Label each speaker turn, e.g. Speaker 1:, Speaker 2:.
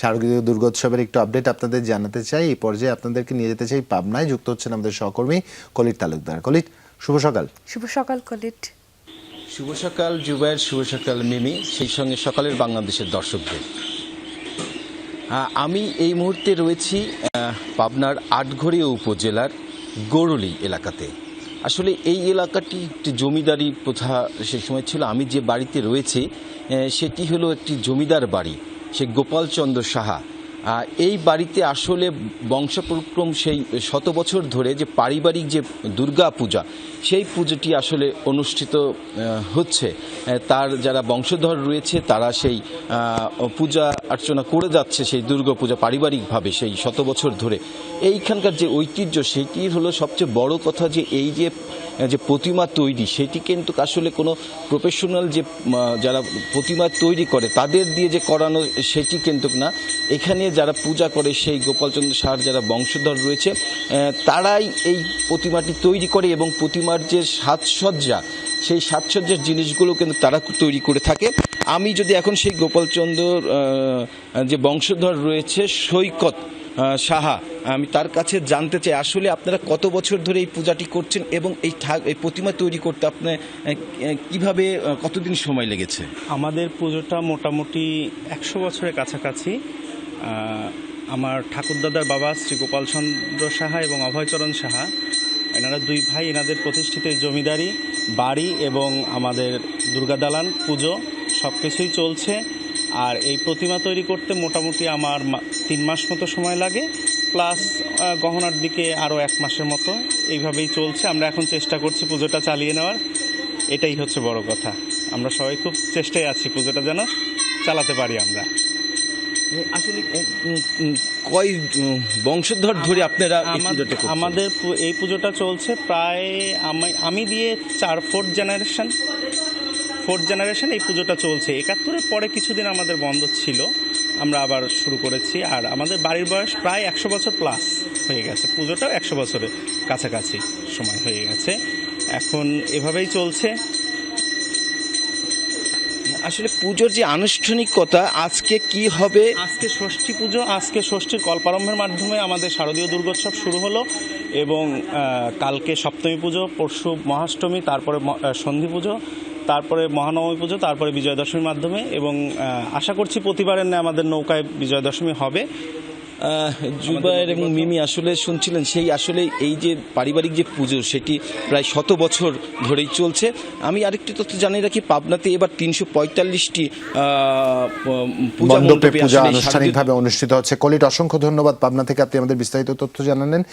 Speaker 1: শারদীয় দুর্গোৎসবের একটু আপডেট আপনাদের জানাতে চাই। এই পর্যায়ে আপনাদেরকে নিয়ে যেতে চাই পাবনায়। যুক্ত হচ্ছেন আমাদের সহকর্মী কলিত তালুকদার। কলিত শুভ সকাল।
Speaker 2: শুভ সকাল কলিট
Speaker 3: শুভ সকাল জুবাইর শুভ সকাল মিমি। সেই সঙ্গে সকালের বাংলাদেশের দর্শকদের। আমি এই মুহূর্তে রয়েছি পাবনার আটঘরিয়া উপজেলার গরুলি এলাকাতে। আসলে এই এলাকাটি একটি জমিদারি প্রথা সেই সময় ছিল। আমি যে বাড়িতে রয়েছি সেটি হলো একটি জমিদার বাড়ি। সে গোপালচন্দ্র সাহা। এই বাড়িতে আসলে বংশপরিক্রম সেই শত বছর ধরে যে পারিবারিক যে দুর্গা পূজা, সেই পুজোটি আসলে অনুষ্ঠিত হচ্ছে। তার যারা বংশধর রয়েছে, তারা সেই পূজা অর্চনা করে যাচ্ছে, সেই দুর্গা পূজা পারিবারিকভাবে সেই শত বছর ধরে। এইখানকার যে ঐতিহ্য সেটির হলো সবচেয়ে বড় কথা যে এই যে যে প্রতিমা তৈরি সেটি কিন্তু আসলে কোনো প্রফেশনাল যে যারা প্রতিমা তৈরি করে তাদের দিয়ে যে করানো সেটি কিন্তু না। এখানে যারা পূজা করে সেই গোপালচন্দ্র সাহার যারা বংশধর রয়েছে তারাই এই প্রতিমাটি তৈরি করে এবং প্রতিমার যে সাজসজ্জা সেই সাজসজ্জার জিনিসগুলো কিন্তু তারা তৈরি করে থাকে। আমি যদি এখন সেই গোপালচন্দ্রর আহ, যে বংশধর রয়েছে সৈকত সাহা আমি তার কাছে জানতে চাই আসলে আপনারা কত বছর ধরে এই পূজাটি করছেন এবং এই এই প্রতিমা তৈরি করতে আপনার আহ, কীভাবে কতদিন সময় লেগেছে?
Speaker 4: আমাদের পুজোটা মোটামুটি একশো বছরের কাছাকাছি। আমার ঠাকুরদাদার বাবা শ্রী গোপালচন্দ্র সাহা এবং অভয়চরণ সাহা এনারা দুই ভাই এনাদের প্রতিষ্ঠিত জমিদারি বাড়ি এবং আমাদের দুর্গা দালান পুজো সব কিছুই চলছে। আর এই প্রতিমা তৈরি করতে মোটামুটি আমার তিন মাস মতো সময় লাগে প্লাস গহনার দিকে আরও এক মাসের মতো। এইভাবেই চলছে। আমরা এখন চেষ্টা করছি পুজোটা চালিয়ে নেওয়ার। এটাই হচ্ছে বড় কথা। আমরা সবাই খুব চেষ্টায় আছি পুজোটা যেন চালাতে পারি আমরা।
Speaker 3: আসলে কয় বংশধর ধরে আপনারা
Speaker 4: আমাদের এই পুজোটা চলছে প্রায় আমি আমি দিয়ে চার ফোর্থ জেনারেশন ফোর্থ জেনারেশন এই পুজোটা চলছে। একাত্তরের পরে কিছুদিন আমাদের বন্ধ ছিল। আমরা আবার শুরু করেছি। আর আমাদের বাড়ির বয়স প্রায় একশো বছর প্লাস হয়ে গেছে। পুজোটাও একশো বছরের কাছাকাছি সময় হয়ে গেছে। এখন এভাবেই চলছে।
Speaker 3: আসলে পুজোর যে আনুষ্ঠানিকতা আজকে কি হবে?
Speaker 4: আজকে ষষ্ঠী পুজো আজকে ষষ্ঠীর কল্পারম্ভের মাধ্যমে আমাদের শারদীয় দুর্গোৎসব শুরু হলো এবং কালকে সপ্তমী পুজো পরশু মহাষ্টমী তারপরে সন্ধি পুজো। তারপরে মহানবমী পুজো তারপরে বিজয়া দশমীর মাধ্যমে এবং আশা করছি প্রতিবারের ন্যায় আমাদের নৌকায় বিজয়া দশমী হবে
Speaker 3: জুবায়ের এবং মিমি আসলে শুনছিলেন সেই আসলে এই যে পারিবারিক যে পুজো সেটি প্রায় শত বছর ধরেই চলছে। আমি আরেকটি তথ্য জানিয়ে রাখি পাবনাতে এবার তিনশো পঁয়তাল্লিশটি
Speaker 1: মণ্ডপে পূজা আনুষ্ঠানিকভাবে অনুষ্ঠিত হচ্ছে। কলিট অসংখ্য ধন্যবাদ। পাবনা থেকে আপনি আমাদের বিস্তারিত তথ্য জানালেন।